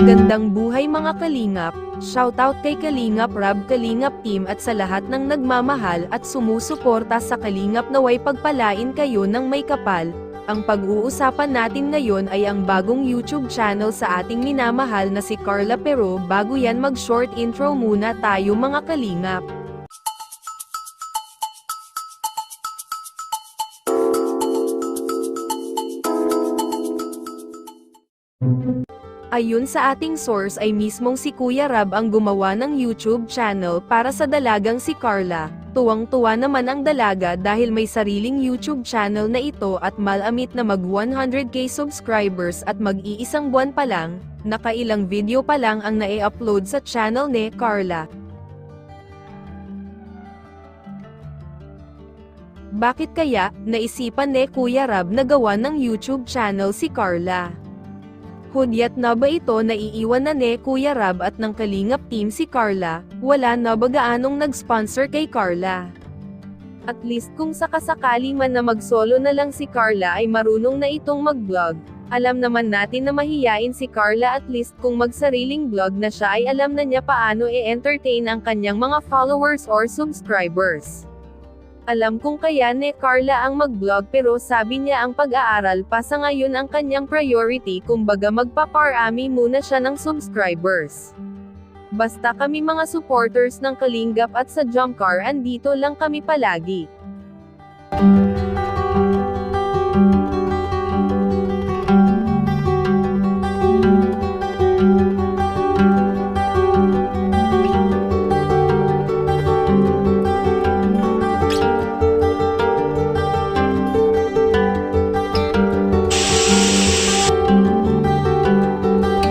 Magandang buhay mga kalingap, shoutout kay Kalingap Rab Kalingap Team at sa lahat ng nagmamahal at sumusuporta sa Kalingap naway pagpalain kayo ng may kapal. Ang pag-uusapan natin ngayon ay ang bagong YouTube channel sa ating minamahal na si Carla pero bago yan mag short intro muna tayo mga kalingap. Ayun sa ating source ay mismong si Kuya Rab ang gumawa ng YouTube channel para sa dalagang si Carla. Tuwang-tuwa naman ang dalaga dahil may sariling YouTube channel na ito at malamit na mag 100k subscribers at mag-iisang buwan pa lang, nakailang video pa lang ang nae-upload sa channel ni Carla. Bakit kaya, naisipan ni Kuya Rab na gawa ng YouTube channel si Carla? Hudyat na ba ito na iiwan na ni Kuya Rab at ng Kalingap team si Carla, wala na ba gaanong nag-sponsor kay Carla? At least kung sakasakali man na mag-solo na lang si Carla ay marunong na itong mag-vlog. Alam naman natin na mahiyain si Carla at least kung magsariling vlog na siya ay alam na niya paano i-entertain ang kanyang mga followers or subscribers. Alam kong kaya ni Carla ang mag-vlog pero sabi niya ang pag-aaral pa sa ngayon ang kanyang priority kumbaga magpaparami muna siya ng subscribers. Basta kami mga supporters ng Kalingap at sa Jump Car andito lang kami palagi.